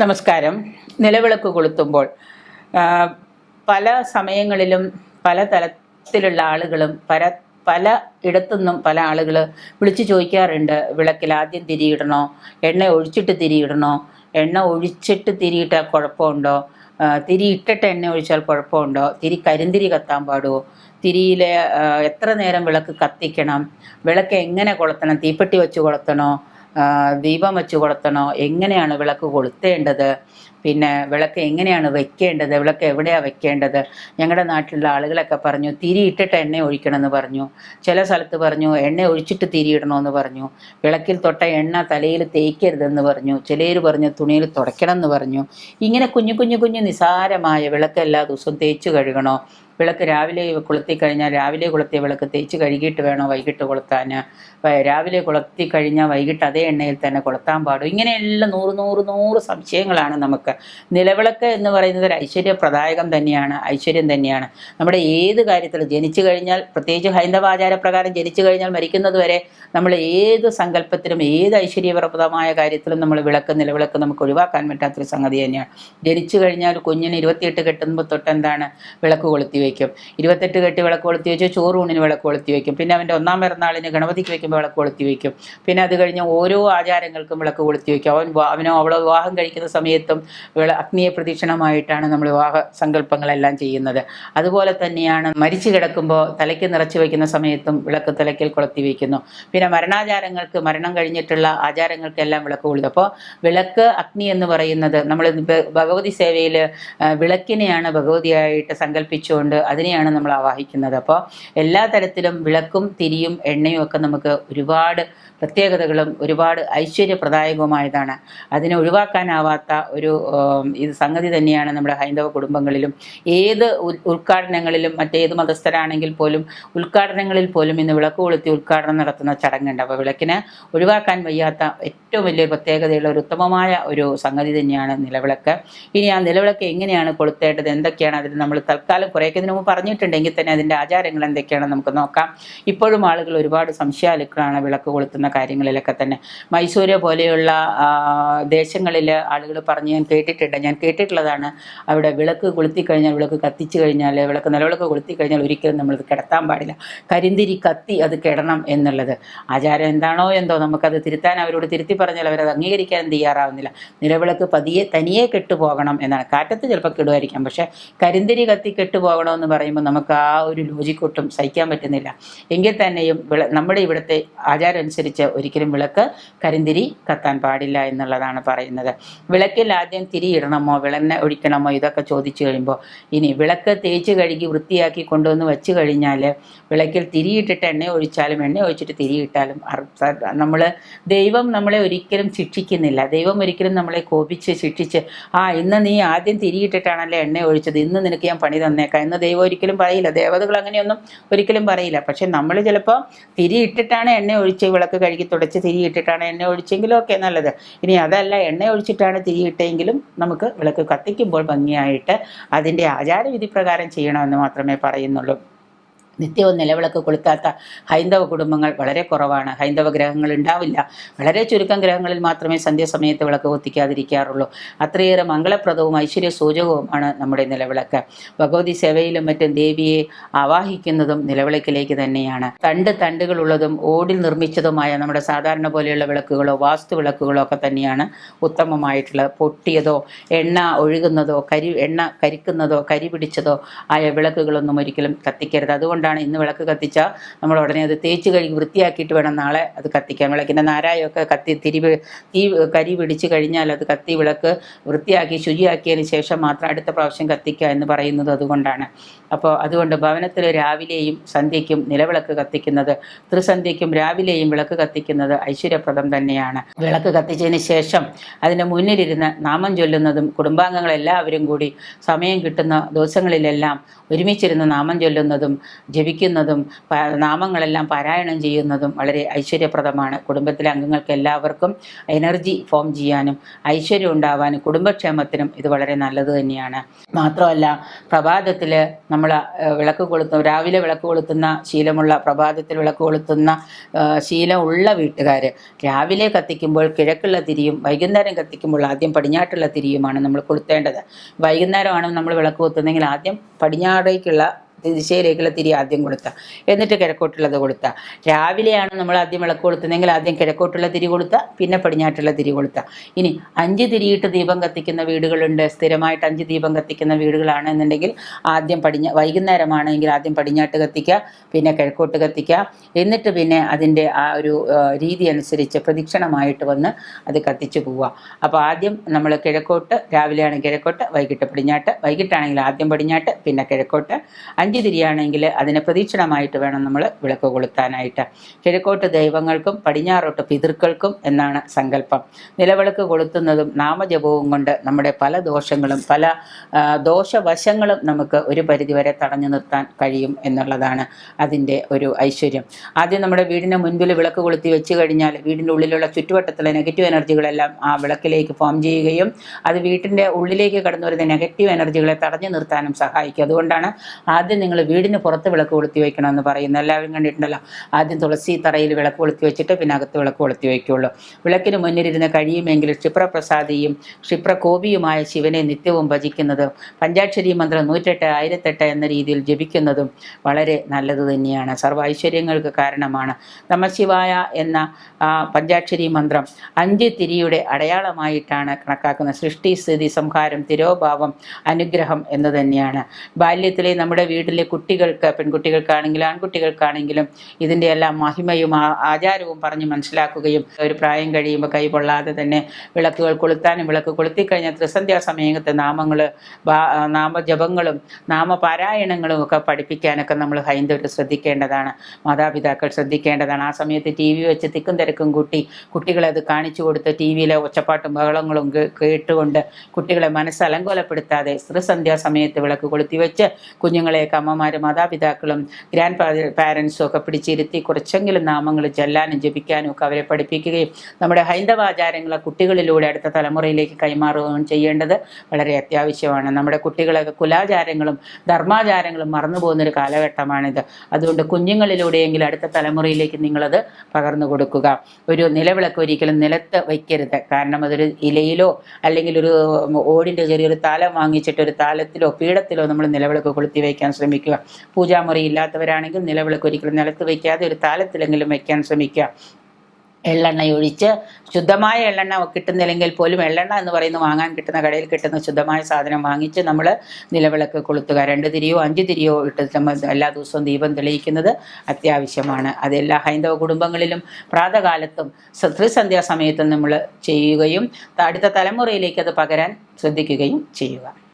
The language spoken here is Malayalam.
നമസ്കാരം. നിലവിളക്ക് കൊളുത്തുമ്പോൾ പല സമയങ്ങളിലും പല തലത്തിലുള്ള ആളുകളും പല പല ഇടത്തുനിന്നും പല ആളുകൾ വിളിച്ചു ചോദിക്കാറുണ്ട്. വിളക്കിൽ ആദ്യം തിരിയിടണോ? എണ്ണ ഒഴിച്ചിട്ട് തിരിയിടണോ? എണ്ണ ഒഴിച്ചിട്ട് തിരിയിട്ടാൽ കുഴപ്പമുണ്ടോ? തിരി ഇട്ടിട്ട് എണ്ണ ഒഴിച്ചാൽ കുഴപ്പമുണ്ടോ? തിരി കരിന്തിരി കത്താൻ പാടുമോ തിരിയിലെ എത്ര നേരം വിളക്ക് കത്തിക്കണം? വിളക്ക് എങ്ങനെ കൊളുത്തണം? തീപ്പെട്ടി വെച്ച് കൊളുത്തണോ? ദീപം വെച്ച് കൊളുത്തണോ? എങ്ങനെയാണ് വിളക്ക് കൊളുത്തേണ്ടത്? പിന്നെ വിളക്ക് എങ്ങനെയാണ് വെക്കേണ്ടത്? വിളക്ക് എവിടെയാണ് വെക്കേണ്ടത്? ഞങ്ങളുടെ നാട്ടിലുള്ള ആളുകളൊക്കെ പറഞ്ഞു തിരി ഇട്ടിട്ട് എണ്ണ ഒഴിക്കണമെന്ന് പറഞ്ഞു. ചില സ്ഥലത്ത് പറഞ്ഞു എണ്ണ ഒഴിച്ചിട്ട് തിരിയിടണമെന്ന് പറഞ്ഞു. വിളക്കിൽ തൊട്ട എണ്ണ തലയിൽ തേക്കരുതെന്ന് പറഞ്ഞു. ചിലർ പറഞ്ഞു തുണിയിൽ തുടയ്ക്കണം എന്ന് പറഞ്ഞു. ഇങ്ങനെ കുഞ്ഞു കുഞ്ഞു കുഞ്ഞു നിസാരമായ വിളക്ക് എല്ലാ ദിവസവും തേച്ച് കഴുകണോ? വിളക്ക് രാവിലെ കൊളുത്തി കഴിഞ്ഞാൽ രാവിലെ കൊളുത്തിയ വിളക്ക് തേച്ച് കഴുകിയിട്ട് വേണോ വൈകിട്ട് കൊളുത്താൻ? രാവിലെ കൊളുത്തി കഴിഞ്ഞാൽ വൈകിട്ട് അതേ എണ്ണയിൽ തന്നെ കൊളുത്താൻ പാടും. ഇങ്ങനെയെല്ലാം നൂറ് നൂറ് നൂറ് സംശയങ്ങളാണ് നമുക്ക്. നിലവിളക്ക് എന്ന് പറയുന്നത് ഒരു ഐശ്വര്യപ്രദായകം തന്നെയാണ് ഐശ്വര്യം തന്നെയാണ്. നമ്മുടെ ഏത് കാര്യത്തിൽ ജനിച്ചു കഴിഞ്ഞാൽ പ്രത്യേകിച്ച് ഹൈന്ദവ ആചാരപ്രകാരം ജനിച്ചു കഴിഞ്ഞാൽ മരിക്കുന്നത് വരെ നമ്മൾ ഏത് സങ്കല്പത്തിലും ഏത് ഐശ്വര്യപ്രദമായ കാര്യത്തിലും നമ്മൾ വിളക്ക് നിലവിളക്ക് നമുക്ക് ഒഴിവാക്കാൻ പറ്റാത്തൊരു സംഗതി തന്നെയാണ്. ജനിച്ചു കഴിഞ്ഞാൽ കുഞ്ഞിന് ഇരുപത്തിയെട്ട് കെട്ടുമ്പോൾ തൊട്ട് എന്താണ് വിളക്ക് കൊളുത്തി വയ്ക്കും ഇരുപത്തെട്ട് കെട്ടി വിളക്ക് കൊളുത്തി വെച്ച് ചോറൂണിന് വിളക്ക് കൊളുത്തി വയ്ക്കും പിന്നെ അവന്റെ ഒന്നാം പിറന്നാളിന് ഗണപതിക്ക് വെക്കുമ്പോൾ വിളക്ക് കൊളുത്തി വയ്ക്കും പിന്നെ അത് കഴിഞ്ഞ് ഓരോ ആചാരങ്ങൾക്കും വിളക്ക് കൊളുത്തി വയ്ക്കും അവൻ അവനോ അവളോ വിവാഹം കഴിക്കുന്ന സമയത്തും വിള അഗ്നിയെ പ്രതീക്ഷണമായിട്ടാണ് നമ്മൾ വിവാഹ സങ്കല്പങ്ങളെല്ലാം ചെയ്യുന്നത്. അതുപോലെ തന്നെയാണ് മരിച്ചു കിടക്കുമ്പോൾ തലയ്ക്ക് നിറച്ചു വയ്ക്കുന്ന സമയത്തും വിളക്ക് തലയ്ക്കൽ കൊളുത്തി വയ്ക്കുന്നു പിന്നെ മരണാചാരങ്ങൾക്ക് മരണം കഴിഞ്ഞിട്ടുള്ള ആചാരങ്ങൾക്കെല്ലാം വിളക്ക് കൊളുത്തും. അപ്പോൾ വിളക്ക് അഗ്നി എന്ന് പറയുന്നത് നമ്മൾ ഭഗവതി സേവയിൽ വിളക്കിനെയാണ് ഭഗവതിയായിട്ട് സങ്കല്പിച്ചുകൊണ്ട് അതിനെയാണ് നമ്മൾ ആവാഹിക്കുന്നത്. അപ്പോൾ എല്ലാ തരത്തിലും വിളക്കും തിരിയും എണ്ണയും ഒക്കെ നമുക്ക് ഒരുപാട് പ്രത്യേകതകളും ഒരുപാട് ഐശ്വര്യപ്രദായകവുമായതാണ്. അതിനെ ഒഴിവാക്കാനാവാത്ത ഒരു ഇത് സംഗതി തന്നെയാണ് നമ്മുടെ ഹൈന്ദവ കുടുംബങ്ങളിലും. ഏത് ഉദ്ഘാടനങ്ങളിലും മറ്റേത് മതസ്ഥരാണെങ്കിൽ പോലും ഉദ്ഘാടനങ്ങളിൽ പോലും ഇന്ന് വിളക്ക് കൊളുത്തി ഉദ്ഘാടനം നടത്തുന്ന ചടങ്ങുണ്ട്. അപ്പോൾ വിളക്കിനെ ഒഴിവാക്കാൻ വയ്യാത്ത ഏറ്റവും വലിയ പ്രത്യേകതയുള്ള ഒരു ഉത്തമമായ ഒരു സംഗതി തന്നെയാണ് നിലവിളക്ക്. ഇനി ആ നിലവിളക്ക് എങ്ങനെയാണ് കൊളുത്തേണ്ടത്? എന്തൊക്കെയാണ് അതിൽ നമ്മൾ തൽക്കാലം കുറേയൊക്കെ ഇതിനു മുമ്പ് പറഞ്ഞിട്ടുണ്ടെങ്കിൽ തന്നെ അതിന്റെ ആചാരങ്ങൾ എന്തൊക്കെയാണെന്ന് നമുക്ക് നോക്കാം. ഇപ്പോഴും ആളുകൾ ഒരുപാട് സംശയാലുക്കളാണ് വിളക്ക് കൊളുത്തുന്ന കാര്യങ്ങളിലൊക്കെ തന്നെ. മൈസൂര് പോലെയുള്ള ദേശങ്ങളിൽ ആളുകൾ പറഞ്ഞ് ഞാൻ കേട്ടിട്ടുണ്ട്. ഞാൻ കേട്ടിട്ടുള്ളതാണ് അവിടെ വിളക്ക് കൊളുത്തി കഴിഞ്ഞാൽ വിളക്ക് കത്തിച്ചു കഴിഞ്ഞാൽ വിളക്ക് നിലവിളക്ക് കൊളുത്തി കഴിഞ്ഞാൽ ഒരിക്കലും നമ്മളത് കിടത്താൻ പാടില്ല. കരിന്തിരി കത്തി അത് കിടണം എന്നുള്ളത്. ആചാരം എന്താണോ എന്തോ നമുക്കത് തിരുത്താൻ അവരോട് തിരുത്തി പറഞ്ഞാൽ അവരത് അംഗീകരിക്കാൻ തയ്യാറാവുന്നില്ല നിലവിളക്ക് പതിയെ തനിയെ കെട്ടുപോകണം എന്നാണ്. കാറ്റത്ത് ചിലപ്പോൾ കെടുമായിരിക്കാം പക്ഷേ കരിന്തിരി കത്തി കെട്ടുപോകണമെന്ന് പറയുമ്പോൾ നമുക്ക് ആ ഒരു ലോജിക്കൊട്ടും സഹിക്കാൻ പറ്റുന്നില്ല. എങ്കിൽ തന്നെയും വിള നമ്മുടെ ഇവിടുത്തെ ആചാരം അനുസരിച്ച് ഒരിക്കലും വിളക്ക് കരിന്തിരി കത്താൻ പാടില്ല എന്നുള്ളതാണ് പറയുന്നത്. വിളക്കിൽ ആദ്യം തിരി ഇടണമോ വിളന്നെ ഒഴിക്കണമോ ഇതൊക്കെ ചോദിച്ചു കഴിയുമ്പോൾ ഇനി വിളക്ക് തേച്ച് കഴുകി വൃത്തിയാക്കി കൊണ്ടുവന്ന് വെച്ച് കഴിഞ്ഞാൽ വിളക്കിൽ തിരിയിട്ടിട്ട് എണ്ണ ഒഴിച്ചാലും എണ്ണ ഒഴിച്ചിട്ട് തിരിയിട്ടാലും നമ്മൾ ദൈവം നമ്മളെ ഒരിക്കലും ശിക്ഷിക്കുന്നില്ല. ദൈവം ഒരിക്കലും നമ്മളെ കോപിച്ച് ശിക്ഷിച്ച് ആ ഇന്ന് നീ ആദ്യം തിരിയിട്ടിട്ടാണല്ലേ എണ്ണ ഒഴിച്ചത്? ഇന്ന് നിനക്ക് ഞാൻ പണി തന്നേക്കാം. എന്ന് ദൈവം ഒരിക്കലും പറയില്ല. ദേവതകൾ അങ്ങനെയൊന്നും ഒരിക്കലും പറയില്ല. പക്ഷെ നമ്മൾ ചിലപ്പോൾ തിരി ഇട്ടിട്ടാണ് എണ്ണ ഒഴിച്ച് വിളക്ക് കഴുകി തുടച്ച് തിരി ഇട്ടിട്ടാണ് എണ്ണ ഒഴിച്ചെങ്കിലും ഒക്കെ നല്ലത്. ഇനി അതല്ല എണ്ണ ഒഴിച്ചിട്ടാണ് തിരി ഇട്ടെങ്കിലും നമുക്ക് വിളക്ക് കത്തിക്കുമ്പോൾ ഭംഗിയായിട്ട് അതിന്റെ ആചാരവിധി പ്രകാരം ചെയ്യണമെന്ന് മാത്രമേ പറയുന്നുള്ളൂ. നിത്യവും നിലവിളക്ക് കൊളുത്താത്ത ഹൈന്ദവ കുടുംബങ്ങൾ വളരെ കുറവാണ്. ഹൈന്ദവ ഗ്രഹങ്ങൾ ഉണ്ടാവില്ല. വളരെ ചുരുക്കം ഗ്രഹങ്ങളിൽ മാത്രമേ സന്ധ്യാസമയത്ത് വിളക്ക് കൊത്തിക്കാതിരിക്കാറുള്ളൂ. അത്രയേറെ മംഗളപ്രദവും ഐശ്വര്യ സൂചകവുമാണ് നമ്മുടെ നിലവിളക്ക്. ഭഗവതി സേവയിലും മറ്റും ദേവിയെ ആവാഹിക്കുന്നതും നിലവിളക്കിലേക്ക് തന്നെയാണ്. തണ്ട് തണ്ടുകളുള്ളതും ഓടിൽ നിർമ്മിച്ചതുമായ നമ്മുടെ സാധാരണ പോലെയുള്ള വിളക്കുകളോ വാസ്തു വിളക്കുകളോ ഒക്കെ തന്നെയാണ് ഉത്തമമായിട്ടുള്ളത് പൊട്ടിയതോ എണ്ണ ഒഴുകുന്നതോ കരി എണ്ണ കരിക്കുന്നതോ കരി പിടിച്ചതോ ആയ വിളക്കുകളൊന്നും ഒരിക്കലും കത്തിക്കരുത്. അതുകൊണ്ടാണ് ഇന്ന് വിളക്ക് കത്തിച്ചാൽ നമ്മൾ ഉടനെ അത് തേച്ച് കഴുകി വൃത്തിയാക്കിയിട്ട് വേണം നാളെ അത് കത്തിക്കാൻ. വിളക്കിന്റെ നാരായമൊക്കെ കത്തി തിരി തീ കരി പിടിച്ച് കഴിഞ്ഞാൽ അത് കത്തി വിളക്ക് വൃത്തിയാക്കി ശുചിയാക്കിയതിന് ശേഷം മാത്രം അടുത്ത പ്രാവശ്യം കത്തിക്കുക എന്ന് പറയുന്നത് അതുകൊണ്ടാണ്. അപ്പോൾ അതുകൊണ്ട് ഭവനത്തിൽ രാവിലെയും സന്ധ്യയ്ക്കും നിലവിളക്ക് കത്തിക്കുന്നത് ത്രിസന്ധ്യയ്ക്കും രാവിലെയും വിളക്ക് കത്തിക്കുന്നത് ഐശ്വര്യപ്രദം തന്നെയാണ്. വിളക്ക് കത്തിച്ചതിന് ശേഷം അതിന്റെ മുന്നിലിരുന്ന് നാമം ചൊല്ലുന്നതും കുടുംബാംഗങ്ങളെല്ലാവരും കൂടി സമയം കിട്ടുന്ന ദിവസങ്ങളിലെല്ലാം ഒരുമിച്ചിരുന്ന് നാമം ചൊല്ലുന്നതും ജപിക്കുന്നതും നാമങ്ങളെല്ലാം പാരായണം ചെയ്യുന്നതും വളരെ ഐശ്വര്യപ്രദമാണ്. കുടുംബത്തിലെ അംഗങ്ങൾക്ക് എല്ലാവർക്കും എനർജി ഫോം ചെയ്യാനും ഐശ്വര്യം ഉണ്ടാവാനും കുടുംബക്ഷേമത്തിനും ഇത് വളരെ നല്ലത് തന്നെയാണ്. മാത്രമല്ല പ്രഭാതത്തിൽ നമ്മൾ വിളക്ക് കൊളുത്തും രാവിലെ വിളക്ക് കൊളുത്തുന്ന ശീലമുള്ള പ്രഭാതത്തിൽ വിളക്ക് കൊളുത്തുന്ന ശീലമുള്ള വീട്ടുകാർ രാവിലെ കത്തിക്കുമ്പോൾ കിഴക്കുള്ള തിരിയും വൈകുന്നേരം കത്തിക്കുമ്പോൾ ആദ്യം പടിഞ്ഞാട്ടുള്ള തിരിയുമാണ് നമ്മൾ കൊളുത്തേണ്ടത്. വൈകുന്നേരമാണ് നമ്മൾ വിളക്ക് കൊത്തുന്നതെങ്കിൽ ആദ്യം പടിഞ്ഞാറേക്കുള്ള ദിശയിലേക്കുള്ള തിരി ആദ്യം കൊടുത്ത. എന്നിട്ട് കിഴക്കോട്ടുള്ളത് കൊടുത്ത. രാവിലെയാണ് നമ്മൾ ആദ്യം വിളക്ക് കൊളുത്തുന്നതെങ്കിൽ ആദ്യം കിഴക്കോട്ടുള്ള തിരി കൊടുത്ത പിന്നെ പടിഞ്ഞാട്ടുള്ള തിരി കൊടുത്ത. ഇനി അഞ്ച് തിരിയിട്ട് ദീപം കത്തിക്കുന്ന വീടുകളുണ്ട്. സ്ഥിരമായിട്ട് അഞ്ച് ദീപം കത്തിക്കുന്ന വീടുകളാണ് എന്നുണ്ടെങ്കിൽ ആദ്യം പടിഞ്ഞ വൈകുന്നേരമാണെങ്കിൽ ആദ്യം പടിഞ്ഞാട്ട് കത്തിക്കുക പിന്നെ കിഴക്കോട്ട് കത്തിക്കുക. എന്നിട്ട് പിന്നെ അതിന്റെ ആ ഒരു രീതി അനുസരിച്ച് പ്രദക്ഷിണമായിട്ട് വന്ന് അത് കത്തിച്ചു പോവുക. അപ്പോൾ ആദ്യം നമ്മൾ കിഴക്കോട്ട് രാവിലെയാണെങ്കിൽ കിഴക്കോട്ട് വൈകിട്ട് പടിഞ്ഞാട്ട്. വൈകിട്ടാണെങ്കിൽ ആദ്യം പടിഞ്ഞാട്ട് പിന്നെ കിഴക്കോട്ട്. അഞ്ച് തിരിയാണെങ്കിൽ അതിനെ പ്രതീക്ഷണമായിട്ട് വേണം നമ്മൾ വിളക്ക് കൊളുത്താനായിട്ട്. കിഴക്കോട്ട് ദൈവങ്ങൾക്കും പടിഞ്ഞാറോട്ട് പിതൃക്കൾക്കും എന്നാണ് സങ്കല്പം. നിലവിളക്ക് കൊളുത്തുന്നതും നാമജപവും കൊണ്ട് നമ്മുടെ പല ദോഷങ്ങളും പല ദോഷവശങ്ങളും നമുക്ക് ഒരു പരിധിവരെ തടഞ്ഞു നിർത്താൻ കഴിയും എന്നുള്ളതാണ് അതിന്റെ ഒരു ഐശ്വര്യം. ആദ്യം നമ്മുടെ വീടിന് മുൻപിൽ വിളക്ക് കൊളുത്തി വെച്ച് കഴിഞ്ഞാൽ വീടിന്റെ ഉള്ളിലുള്ള ചുറ്റുവട്ടത്തിലെ നെഗറ്റീവ് എനർജികളെല്ലാം ആ വിളക്കിലേക്ക് ഫോം ചെയ്യുകയും അത് വീട്ടിന്റെ ഉള്ളിലേക്ക് കടന്നു വരുന്ന നെഗറ്റീവ് എനർജികളെ തടഞ്ഞു നിർത്താനും സഹായിക്കും. അതുകൊണ്ടാണ് ആദ്യം നിങ്ങൾ വീടിന് പുറത്ത് വിളക്ക് കൊളുത്തി വയ്ക്കണമെന്ന് പറയുന്നു. എല്ലാവരും കണ്ടിട്ടുണ്ടല്ലോ. ആദ്യം തുളസി തറയിൽ വിളക്ക് കൊളുത്തി വെച്ചിട്ട് പിന്നെ അകത്ത് വിളക്ക് കൊളുത്തി വയ്ക്കുള്ളൂ. വിളക്കിന് മുന്നിലിരുന്ന് കഴിയുമെങ്കിൽ ക്ഷിപ്രപ്രസാദിയും ക്ഷിപ്രകോപിയുമായ ശിവനെ നിത്യവും ഭജിക്കുന്നതും പഞ്ചാക്ഷരി മന്ത്രം നൂറ്റെട്ട് ആയിരത്തെട്ട് എന്ന രീതിയിൽ ജപിക്കുന്നതും വളരെ നല്ലത് തന്നെയാണ്. സർവ ഐശ്വര്യങ്ങൾക്ക് കാരണമാണ്. നമശിവായ എന്ന പഞ്ചാക്ഷരി മന്ത്രം അഞ്ച് തിരിയുടെ അടയാളമായിട്ടാണ് കണക്കാക്കുന്നത്. സൃഷ്ടി സ്ഥിതി സംഹാരം തിരോഭാവം അനുഗ്രഹം എന്ന് തന്നെയാണ്. ബാല്യത്തിലെ നമ്മുടെ വീട്ടിലെ കുട്ടികൾക്ക് പെൺകുട്ടികൾക്കാണെങ്കിലും ആൺകുട്ടികൾക്കാണെങ്കിലും ഇതിന്റെ എല്ലാം മഹിമയും ആചാരവും പറഞ്ഞ് മനസ്സിലാക്കുകയും ഒരു പ്രായം കഴിയുമ്പോൾ കൈ പൊള്ളാതെ തന്നെ വിളക്കുകൾ കൊളുത്താനും വിളക്ക് കൊളുത്തിക്കഴിഞ്ഞാൽ ത്രിസന്ധ്യാ സമയത്ത് നാമങ്ങൾ നാമജപങ്ങളും നാമപാരായണങ്ങളും ഒക്കെ പഠിപ്പിക്കാനൊക്കെ നമ്മൾ ഹൈന്ദവർ ശ്രദ്ധിക്കേണ്ടതാണ്. മാതാപിതാക്കൾ ശ്രദ്ധിക്കേണ്ടതാണ്. ആ സമയത്ത് ടി വി വെച്ച് തിക്കും തിരക്കും കൂട്ടി കുട്ടികളെ അത് കാണിച്ചു കൊടുത്ത് ടി വിയിലെ ഒച്ചപ്പാട്ടും ബഹളങ്ങളും കേട്ടുകൊണ്ട് കുട്ടികളെ മനസ്സലങ്കോലപ്പെടുത്താതെ സ്ത്രീസന്ധ്യാ സമയത്ത് വിളക്ക് കൊളുത്തി വെച്ച് കുഞ്ഞുങ്ങളെയൊക്കെ അമ്മമാരും മാതാപിതാക്കളും ഗ്രാൻഡ് പാരൻസും ഒക്കെ പിടിച്ചിരുത്തി കുറച്ചെങ്കിലും നാമങ്ങൾ ചെല്ലാനും ജപിക്കാനും ഒക്കെ അവരെ പഠിപ്പിക്കുകയും നമ്മുടെ ഹൈന്ദവാചാരങ്ങളെ കുട്ടികളിലൂടെ അടുത്ത തലമുറയിലേക്ക് കൈമാറുകയും ചെയ്യേണ്ടത് വളരെ അത്യാവശ്യമാണ്. നമ്മുടെ കുട്ടികളൊക്കെ കുലാചാരങ്ങളും ധർമാചാരങ്ങളും മറന്നു പോകുന്നൊരു കാലഘട്ടമാണിത്. അതുകൊണ്ട് കുഞ്ഞുങ്ങളിലൂടെയെങ്കിലും അടുത്ത തലമുറയിലേക്ക് നിങ്ങളത് പകർന്നു കൊടുക്കുക. ഒരു നിലവിളക്ക് ഒരിക്കലും നിലത്ത് വയ്ക്കരുത്. കാരണം അതൊരു ഇലയിലോ അല്ലെങ്കിൽ ഒരു ഓടിന്റെ ചെറിയൊരു താലം വാങ്ങിച്ചിട്ട് ഒരു താലത്തിലോ പീഠത്തിലോ നമ്മൾ നിലവിളക്ക് കൊളുത്തി വയ്ക്കാൻ ശ്രമിക്കുക. പൂജാമുറി ഇല്ലാത്തവരാണെങ്കിൽ നിലവിളക്ക് ഒരിക്കലും നിലത്ത് വയ്ക്കാതെ ഒരു താലത്തിലെങ്കിലും വയ്ക്കാൻ ശ്രമിക്കുക. എള്ളെണ്ണ ഒഴിച്ച് ശുദ്ധമായ എള്ളെണ്ണ കിട്ടുന്നില്ലെങ്കിൽ പോലും എള്ളെണ്ണ എന്ന് പറയുന്നത് വാങ്ങാൻ കിട്ടുന്ന കടയിൽ കിട്ടുന്ന ശുദ്ധമായ സാധനം വാങ്ങിച്ച് നമ്മൾ നിലവിളക്ക് കൊളുത്തുക. രണ്ട് തിരിയോ അഞ്ച് തിരിയോ ഇട്ട് നമ്മൾ എല്ലാ ദിവസവും ദീപം തെളിയിക്കുന്നത് അത്യാവശ്യമാണ്. അതെല്ലാ ഹൈന്ദവ കുടുംബങ്ങളിലും പ്രാതകാലത്തും ത്രിസന്ധ്യാ സമയത്തും നമ്മൾ ചെയ്യുകയും അടുത്ത തലമുറയിലേക്ക് അത് പകരാൻ ശ്രദ്ധിക്കുകയും ചെയ്യുക.